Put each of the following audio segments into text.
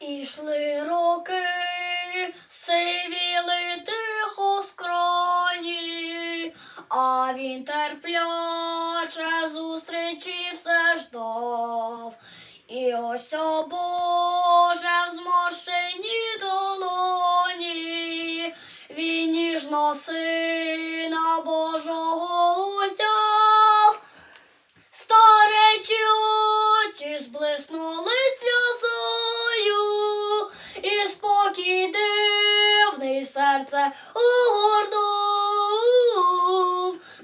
Ішли роки, сивіли тихо скроні, а він терпляче зустрічі все ждав. І ось о Боже в зморщеній долоні, він ніжно сина Божого серце угорнув.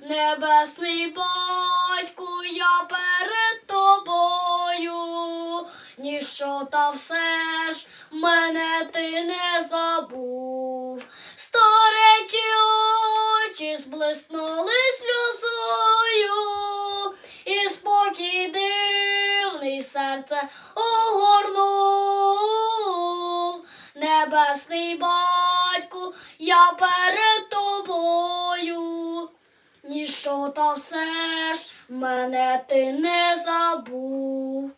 Небесний батьку, я перед тобою, ніщо та все ж мене ти не забув. Старечі очі зблиснули сльозою, і спокій дивний серце огорнув. Небесний батьку, я перед тобою, ніщо та все ж мене ти не забув.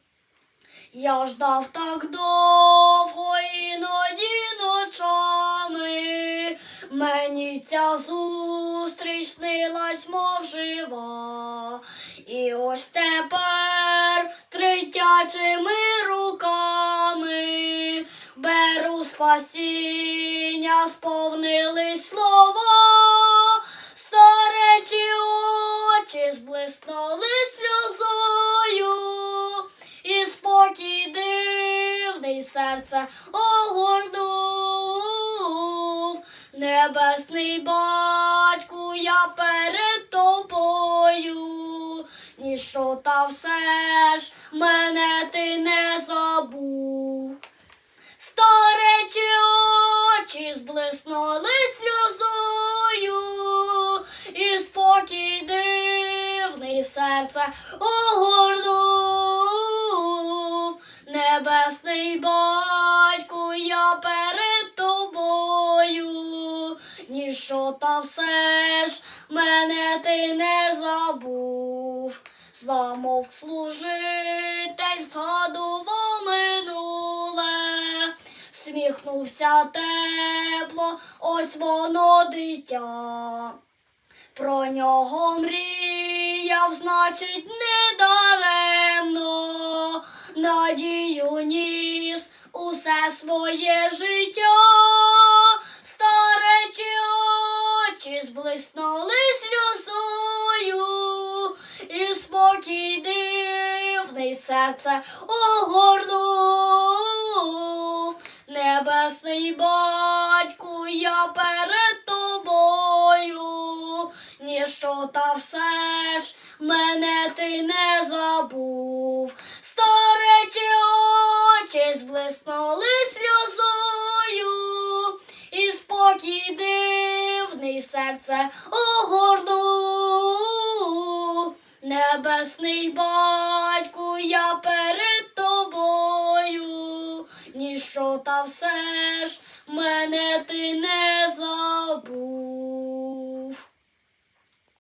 Я ждав так довго іноді ночами. Мені ця зустріч снилась, мов жива. І ось тепер третячими руками спасіння, сповнились слова, старечі очі зблиснули сльозою і спокій дивний серце огорнув. Небесний батьку, я перед тобою, ніщо та все ж мене ти не забув. Старечі очі зблиснули сльозою, і спокій дивний серце огорнув. Небесний батьку, я перед тобою, ніщо та все ж мене ти не забув. Замовк служитель, згадував сміхнувся тепло, ось воно дитя. Про нього мріяв, значить, недаремно, надію ніс усе своє життя, старечі очі зблиснули сльозою, і спокій дивний серце огорнув. Небесний батьку, я перед тобою, ніщо та все ж мене ти не забув. Старечі очі зблиснули сльозою, і спокій дивний серце огорнув. Небесний батьку, я перед що та все ж мене ти не забув.